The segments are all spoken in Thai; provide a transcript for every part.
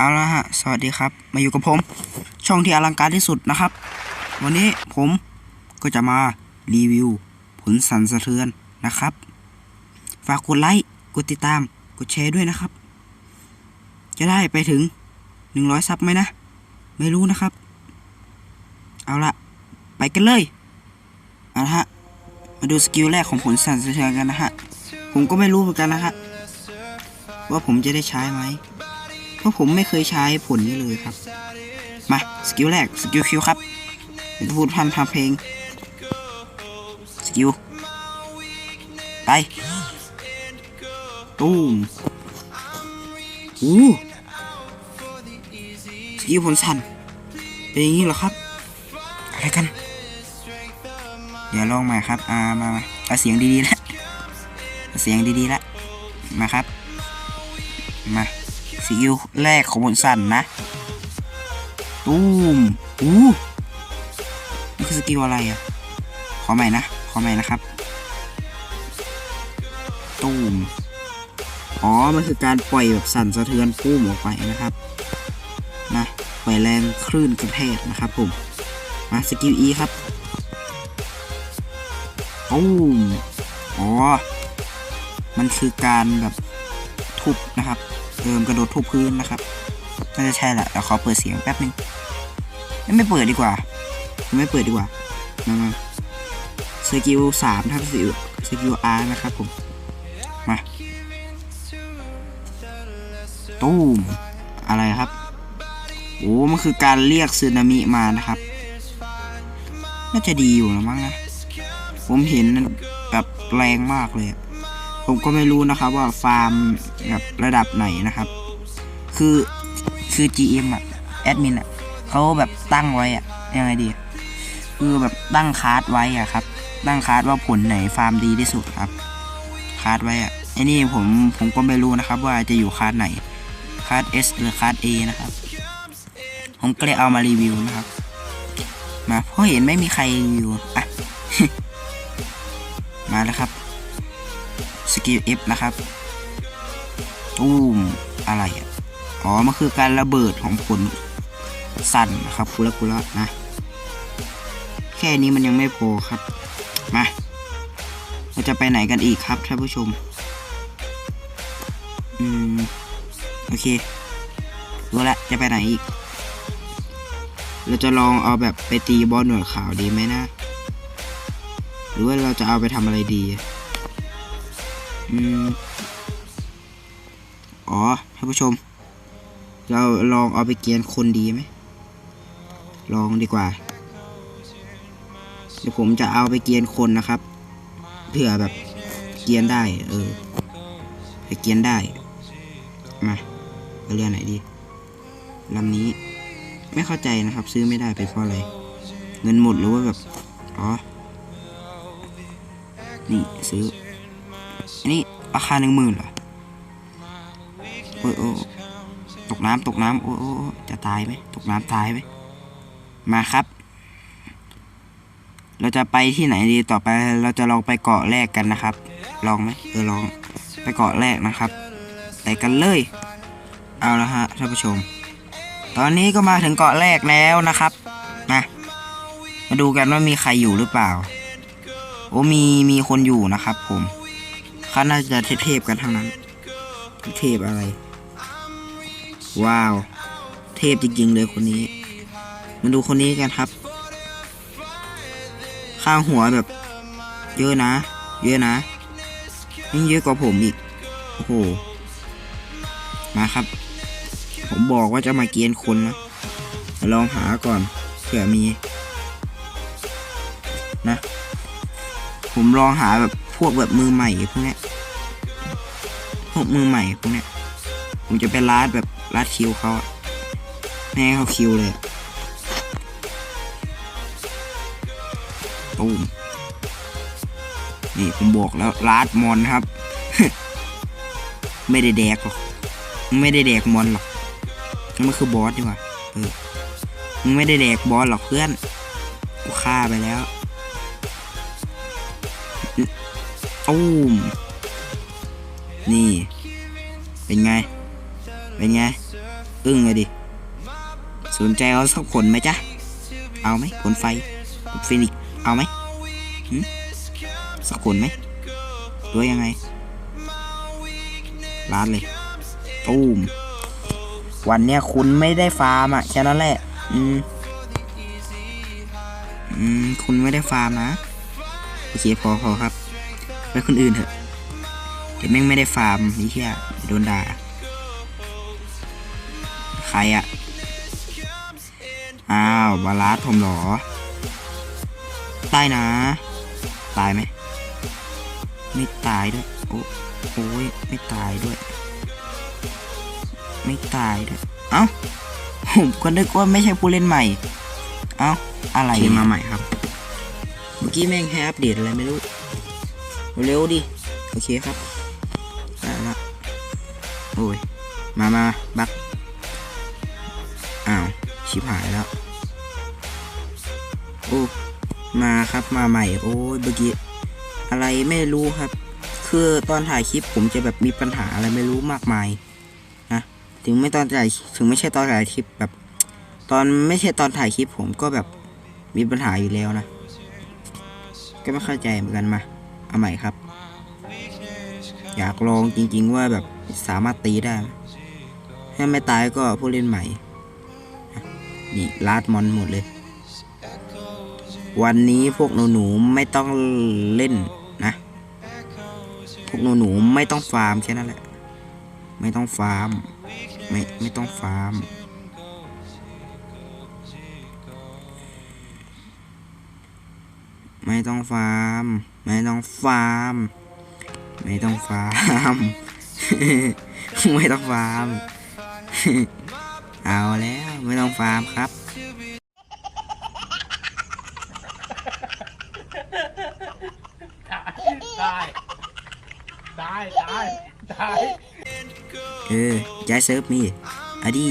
เอาละฮะ สวัสดีครับ มาอยู่กับผม ช่องที่อลังการที่สุดนะครับ วันนี้ผมก็จะมารีวิว ผลสั่นสะเทือนนะครับ ฝากกดไลค์ กดติดตาม กดแชร์ด้วยนะครับ จะได้ไปถึง 100 ซับไหมนะ ไม่รู้นะครับ เอาละไปกันเลย เอาละฮะ มาดูสกิลแรกของผลสั่นสะเทือนกันนะฮะ ผมก็ไม่รู้เหมือนกันนะฮะ ว่าผมจะได้ใช้ไหม เพราะผมไม่เคยใช้ผลนี้เลยครับ มาสกิลแรกสกิลคิวครับเดี๋ยวพูดพันทำเพลงสกิลไปตูมอู้สกิลผลสั่นเป็นอย่างนี้เหรอครับอะไรกัน เดี๋ยวลองใหม่ครับอ่ามามาเอาเสียงดีๆแล้วเอาเสียงดีๆแล้วมาครับ มา สกิลแรกของบนสั่นนะตูมอู้นี่คือสกิลอะไรอะ ขอใหม่นะ ขอใหม่นะครับ ตูมอ๋อ มันคือการปล่อยแบบสั่นสะเทือนปุ้มออกไปนะครับ นะ ปล่อยแรงคลื่นกระแทกนะครับผม มาสกิล E ครับตูมอ๋อ มันคือการแบบทุบนะครับ เติมกระโดดทุบพื้นนะครับน่าจะใช่แหละเดี๋ยวขอเปิดเสียงแป๊บนึงไม่เปิดดีกว่า ไม่เปิดดีกว่ามาสกิลสามทับสิสกิลอาร์นะครับผม มาตู้มอะไรครับโอ้มันคือการเรียกสึนามิมานะครับ น่าจะดีอยู่นะมั้งนะ ผมเห็นแบบแรงมากเลยอะ ผมก็ไม่รู้นะครับว่าฟาร์มแบบระดับไหนนะครับ คือคือ GM อะแอดมินอะเขาแบบตั้งไว้อะยังไงดี คือแบบตั้งคาร์ดไว้อะครับ ตั้งคาร์ดว่าผลไหนฟาร์มดีที่สุดครับคาร์ดไว้อะไอ้นี่ผมผมก็ไม่รู้นะครับว่าจะอยู่คาร์ดไหนคาร์ด S หรือคาร์ด A นะครับ ผมก็เลยเอามารีวิวนะครับ มาเพราะเห็นไม่มีใครรีวิวอะมาแล้วครับ สกิล F นะครับตูมอะไรอะอ๋อ มันคือการระเบิดของผลสั่นนะครับคุระคุระนะ แค่นี้มันยังไม่พอครับ มาเราจะไปไหนกันอีกครับท่านผู้ชม อืม โอเค รู้ละ จะไปไหนอีก เราจะลองเอาแบบไปตีบอลหนวดขาวดีไหมนะ หรือว่าเราจะเอาไปทำอะไรดี อืมอ๋อท่านผู้ชม เราลองเอาไปเกียนคนดีไหม ลองดีกว่า เดี๋ยวผมจะเอาไปเกียนคนนะครับเผื่อแบบเกียนได้ เออไปเกียนได้ มาเรือไหนดีลำนี้ ไม่เข้าใจนะครับ ซื้อไม่ได้ไปเพราะอะไร เงินหมดหรือว่าแบบ อ๋อ นี่ซื้อ อันนี้ราคาหนึ่งหมื่นเหรอโอ้ยโอ้ตกน้ำตกน้ำโอ้ยโอ้โอจะตายไหมตกน้ำตายไหมมาครับ เราจะไปที่ไหนดีต่อไปเราจะลองไปเกาะแรกกันนะครับ ลองไหมเออลองไปเกาะแรกนะครับไปกันเลย เอาละฮะท่านผู้ชม ตอนนี้ก็มาถึงเกาะแรกแล้วนะครับมามาดูกันว่ามีใครอยู่หรือเปล่า โอ้มีมีคนอยู่นะครับผม เขาน่าจะเทพๆกันทั้งนั้น เทพอะไร ว้าว เทพจริงๆเลยคนนี้ มาดูคนนี้กันครับ ข้างหัวแบบ เยอะนะ เยอะนะยิ่งเยอะกว่าผมอีก โอ้โห มาครับ ผมบอกว่าจะมาเกียนคนนะลองหาก่อนเผื่อมี นะ ผมลองหาแบบพวกแบบมือใหม่พวกนี้ พวกมือใหม่พวกเนี้ยผมจะไปลาดแบบลาดคิวเขาไม่ให้เขาคิวเลยตูมนี่ผมบอกแล้วลาดมอนครับ ไม่ได้แดกหรอกไม่ได้แดกมอนหรอกนั่นมันคือบอสดีกว่าเออมึงไม่ได้แดกบอสหรอกเพื่อนกูฆ่าไปแล้วตูม นี่ เป็นไง เป็นไง อึ้งเลยดิ สนใจเอาสักผลไหมจ๊ะ เอาไหมผลไฟผลฟินิกเอาไหมหึสักผลไหมหรือว่ายังไงร้านเลยตูมวันเนี้ยคุณไม่ได้ฟาร์มอะแค่นั้นแหละ อืม อืม คุณไม่ได้ฟาร์มนะ โอเค พอพอครับ ไปคนอื่นเถอะ เดี๋ยวแม่งไม่ได้ฟาร์มนี่แค่โดนด่าใครอะอ้าวบาลาสผมเหรอตายนะ ตายไหมไม่ตายด้วย โอ้โอ้ยไม่ตายด้วย ไม่ตายด้วย เอ้าผมก็นึกว่าไม่ใช่ผู้เล่นใหม่ เอ้าอะไรมาใหม่ครับ เมื่อกี้แม่งให้อัปเดตอะไรไม่รู้ เร็วๆดิ โอเคครับได้ละ โอ้ย มามาบักอ้าว ชิบหายแล้ว โอ้ มาครับมาใหม่ โอ้ยเมื่อกี้ อะไรไม่รู้ครับ คือตอนถ่ายคลิปผมจะแบบมีปัญหาอะไรไม่รู้มากมาย นะ ถึงไม่ตอนถ่าย ถึงไม่ใช่ตอนถ่ายคลิปแบบ ตอนไม่ใช่ตอนถ่ายคลิปผมก็แบบมีปัญหาอยู่แล้วนะ ก็ไม่เข้าใจเหมือนกันมา เอาใหม่ครับ อยากลองจริงๆว่าแบบ สามารถตีได้ไหมถ้าไม่ตายก็ผู้เล่นใหม่ นี่ลาดมอนหมดเลย วันนี้พวกหนูๆไม่ต้องเล่นนะ พวกหนูๆไม่ต้องฟาร์มแค่นั้นแหละ ไม่ต้องฟาร์ม ไม่ไม่ต้องฟาร์มไม่ต้องฟาร์ม ไม่ต้องฟาร์ม ไม่ต้องฟาร์ม ไม่ต้องฟาร์ม เอาแล้วไม่ต้องฟาร์มครับได้ได้ได้ได้เออย้ายเซิร์ฟมีอะดี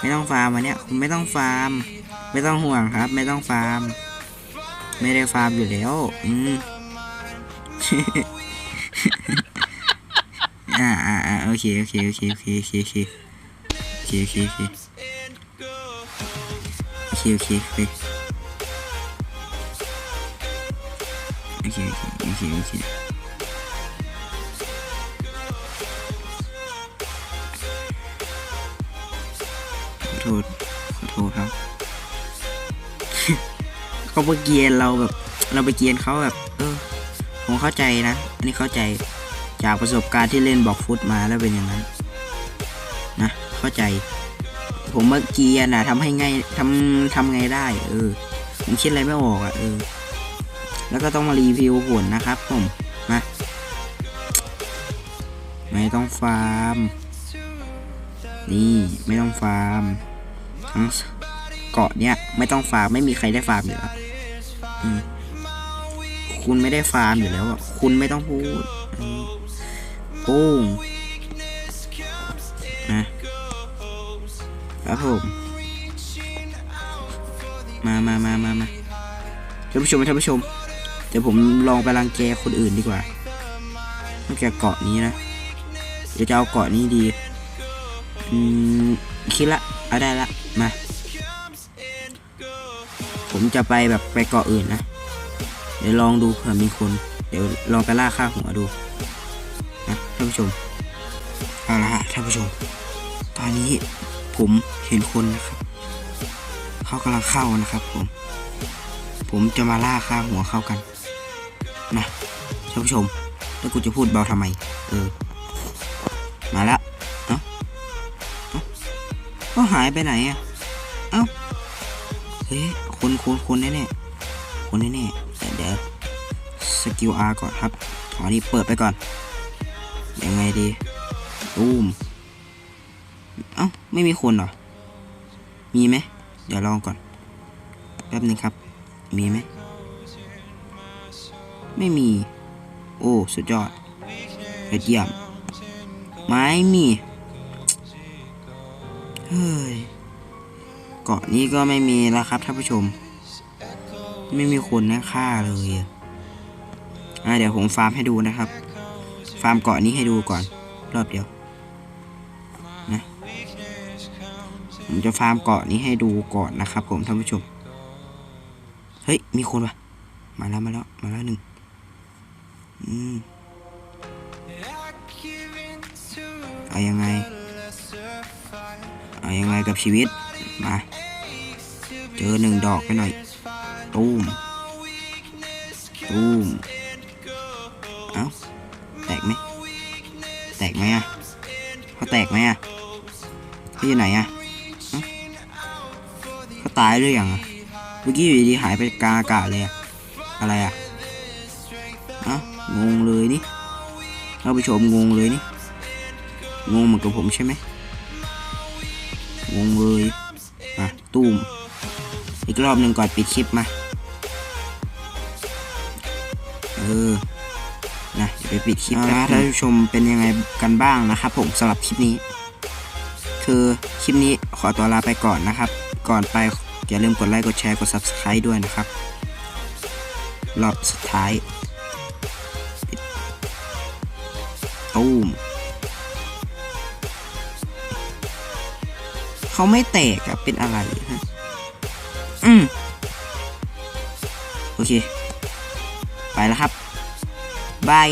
ไม่ต้องฟาร์มวันเนี้ยคุณไม่ต้องฟาร์ม ไม่ต้องห่วงครับ ไม่ต้องฟาร์ม ไม่ได้ฟาร์มอยู่แล้ว อืม อ่าอ่าอ่าโอเคโอเคโอเคโอเคโอเคโอเคโอเคโอเคโอเคโอเคโอเคโอเคโอเคโอเคโอเคขอโทษขอโทษครับเขาไปเกียนเราแบบ เราไปเกียนเขาแบบ เออ ผมเข้าใจนะ อันนี้เข้าใจ จากประสบการณ์ที่เล่นบอกฟุตมาแล้วเป็นอย่างนั้น นะเข้าใจ ผมเมื่อกี้นะทำให้ไงทำทำไงได้ เออผมคิดอะไรไม่ออกอะเออ แล้วก็ต้องมารีวิวผลนะครับผมมาไม่ต้องฟาร์ม นี่ไม่ต้องฟาร์มทั้งเกาะเนี้ยไม่ต้องฟาร์มไม่มีใครได้ฟาร์มอยู่แล้วอืมคุณไม่ได้ฟาร์มอยู่แล้วอะคุณไม่ต้องพูด ปุ้งนะครับผมมามามามามาท่านผู้ชมท่านผู้ชม เดี๋ยวผมลองไปรังแกคนอื่นดีกว่ารังแกเกาะนี้นะ เดี๋ยวจะเอาเกาะนี้ดี อืม คิดละ เอาได้ละ มา ผมจะไปแบบไปเกาะอื่นนะ เดี๋ยวลองดูเผื่อมีคน เดี๋ยวลองไปล่าค่าหัวดู ชมเอาละฮะท่านผู้ชม ตอนนี้ผมเห็นคนนะครับ เขากำลังเข้านะครับ ผม ผมจะมาล่าค่าหัวเข้ากัน นะท่านผู้ชม แล้วกูจะพูดเบาทำไม เออ มาล้วเอ้าเอ้าก็หายไปไหนอะ เอ้า เฮ้ย คนคนคนแน่แน่ๆคนแน่แน่ๆแต่เดี๋ยวสกิลอาร์ก่อนครับขอนี้เปิดไปก่อน ยังไงดีตูมเอ้าไม่มีคนเหรอ มีไหมเดี๋ยวลองก่อน แป๊บนึงครับ มีไหม ไม่มี โอ้ สุดยอดเยี่ยม ไม่มี เฮ้ย เกาะนี้ก็ไม่มีแล้วครับท่านผู้ชม ไม่มีคนนะฆ่าเลยอะอะเดี๋ยวผมฟาร์มให้ดูนะครับ ฟาร์มเกาะนี้ให้ดูก่อน รอบเดียวนะผมจะฟาร์มเกาะนี้ให้ดูก่อนนะครับ ผมท่านผู้ชม เฮ้ย มีคนวะมาแล้วมาแล้วมาแล้วหนึ่งอืมเอายังไง เอายังไงกับชีวิต มา เจอหนึ่งดอกไปหน่อย ตูมตูมเอ้า กไหมแตกไหมอะเขาแตกไหมอะเขาอยู่ไหนอะเขาตายหรือยังอะเมื่อกี้อยู่ดีหายไปกลางอากาศเลยอะอะไรอะอะงงเลยนี่ท่านผู้ชมงงเลยนี่งงเหมือนกับผมใช่ไหมงงเลยมาตูมอีกรอบหนึ่งก่อนปิดคลิปมาเออ ไปปิดคลิปนะท่านผู้ชมเป็นยังไงกันบ้างนะครับ ผมสำหรับคลิปนี้ คือคลิปนี้ขอตัวลาไปก่อนนะครับ ก่อนไปอย่าลืมกดไลค์กดแชร์กด subscribe ด้วยนะครับ รอบสุดท้ายตูมเขาไม่แตกอะเป็นอะไรฮะอืมโอเค ไปแล้วครับ บาย